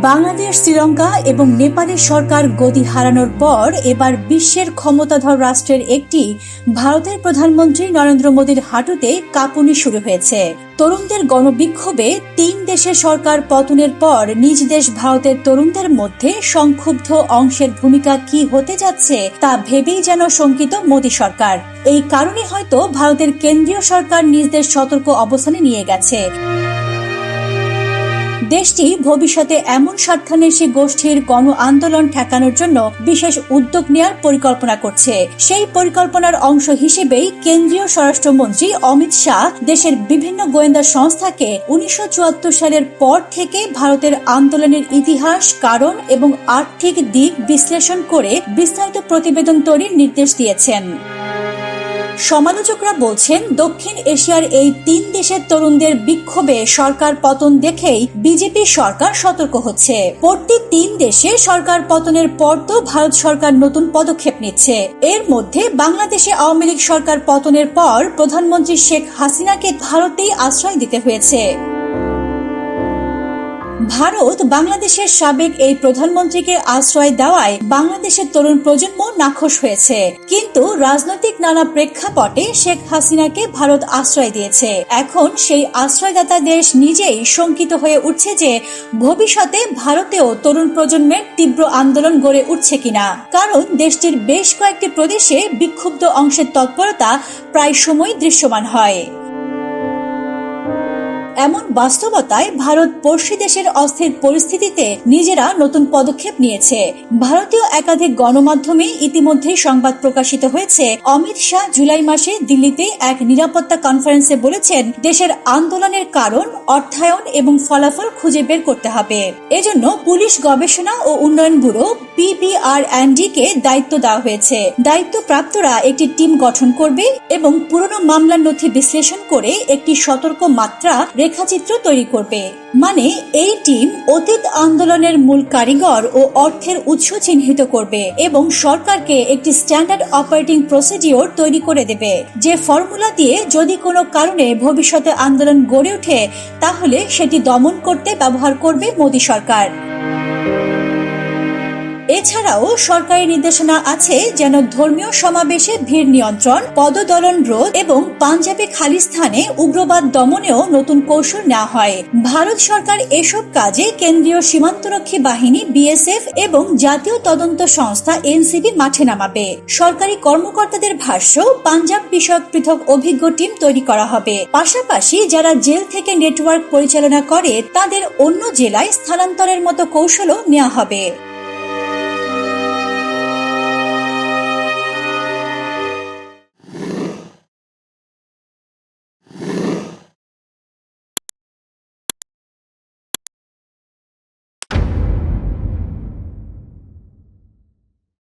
বাংলাদেশ, শ্রীলঙ্কা এবং নেপালের সরকার গদি হারানোর পর এবার বিশ্বের ক্ষমতাধর রাষ্ট্রের একটি ভারতের প্রধানমন্ত্রী নরেন্দ্র মোদীর হাঁটুতে কাঁপুনি শুরু হয়েছে। তরুণদের গণবিক্ষোভে তিন দেশের সরকার পতনের পর নিজ দেশ ভারতের তরুণদের মধ্যে সংক্ষুব্ধ অংশের ভূমিকা কি হতে যাচ্ছে তা ভেবেই যেন শঙ্কিত মোদী সরকার। এই কারণে হয়তো ভারতের কেন্দ্রীয় সরকার নিজ দেশ সতর্ক অবস্থানে নিয়ে গেছে। দেশটি ভবিষ্যতে এমন স্বার্থান্বেষী গোষ্ঠীর গণ আন্দোলন ঠেকানোর জন্য বিশেষ উদ্যোগ নেওয়ার পরিকল্পনা করছে। সেই পরিকল্পনার অংশ হিসেবেই কেন্দ্রীয় স্বরাষ্ট্রমন্ত্রী অমিত শাহ দেশের বিভিন্ন গোয়েন্দা সংস্থাকে উনিশশো চুয়াত্তর সালের পর থেকে ভারতের আন্দোলনের ইতিহাস, কারণ এবং আর্থিক দিক বিশ্লেষণ করে বিস্তারিত প্রতিবেদন তৈরির নির্দেশ দিয়েছেন। সমালোচকরা বলছেন, দক্ষিণ এশিয়ার এই তিন দেশের তরুণদের বিক্ষোভে সরকার পতন দেখেই বিজেপি সরকার সতর্ক হচ্ছে। প্রতি তিন দেশে সরকার পতনের পর তো ভারত সরকার নতুন পদক্ষেপ নিচ্ছে। এর মধ্যে বাংলাদেশে আওয়ামী লীগ সরকার পতনের পর প্রধানমন্ত্রী শেখ হাসিনাকে ভারতেই আশ্রয় দিতে হয়েছে। ভারত বাংলাদেশের সাবেক এই প্রধানমন্ত্রীকে আশ্রয় দেওয়ায় বাংলাদেশের তরুণ প্রজন্ম নাখোশ হয়েছে। কিন্তু রাজনৈতিক নানা প্রেক্ষাপটে শেখ হাসিনাকে ভারত আশ্রয় দিয়েছে। এখন সেই আশ্রয়দাতা দেশ নিজেই শঙ্কিত হয়ে উঠছে যে ভবিষ্যতে ভারতেও তরুণ প্রজন্মের তীব্র আন্দোলন গড়ে উঠছে কিনা। কারণ দেশটির বেশ কয়েকটি প্রদেশে বিক্ষুব্ধ অংশের তৎপরতা প্রায় সময় দৃশ্যমান হয়। এমন বাস্তবতায় ভারত পড়শি দেশের অস্থির পরিস্থিতিতে নিজেরা নতুন পদক্ষেপ নিয়েছে। ভারতীয় একাধিক গণমাধ্যমে ইতিমধ্যেই সংবাদ প্রকাশিত হয়েছে, অমিত শাহ জুলাই মাসে দিল্লিতে এক নিরাপত্তা কনফারেন্সে বলেছেন, দেশের আন্দোলনের কারণ, অর্থায়ন এবং ফলাফল খুঁজে বের করতে হবে। এজন্য পুলিশ গবেষণা ও উন্নয়ন ব্যুরো পিবিআরএনডি কে দায়িত্ব দেওয়া হয়েছে। দায়িত্বপ্রাপ্তরা একটি টিম গঠন করবে এবং পুরনো মামলার নথি বিশ্লেষণ করে একটি সতর্ক মাত্রা রেখাচিত্র তৈরি করবে। মানে এই টিম অতীত আন্দোলনের মূল কারিগর ও অর্থের উৎস চিহ্নিত করবে এবং সরকারকে একটি স্ট্যান্ডার্ড অপারেটিং প্রসিডিওর তৈরি করে দেবে, যে ফর্মুলা দিয়ে যদি কোনো কারণে ভবিষ্যতে আন্দোলন গড়ে ওঠে, তাহলে সেটি দমন করতে ব্যবহার করবে মোদী সরকার। এছাড়াও সরকারি নির্দেশনা আছে যেন ধর্মীয় সমাবেশে ভিড় নিয়ন্ত্রণ, পদদলন রোধ এবং পাঞ্জাবি খালিস্তানে উগ্রবাদ দমনেও নতুন কৌশল নেওয়া হয়। ভারত সরকার এসব কাজে কেন্দ্রীয় সীমান্তরক্ষী বাহিনী, বিএসএফ এবং জাতীয় তদন্ত সংস্থা এনসিবি মাঠে নামাবে। সরকারি কর্মকর্তাদের ভাষ্য, পাঞ্জাব বিষয়ক পৃথক অভিজ্ঞ টিম তৈরি করা হবে। পাশাপাশি যারা জেল থেকে নেটওয়ার্ক পরিচালনা করে, তাদের অন্য জেলায় স্থানান্তরের মতো কৌশলও নেওয়া হবে।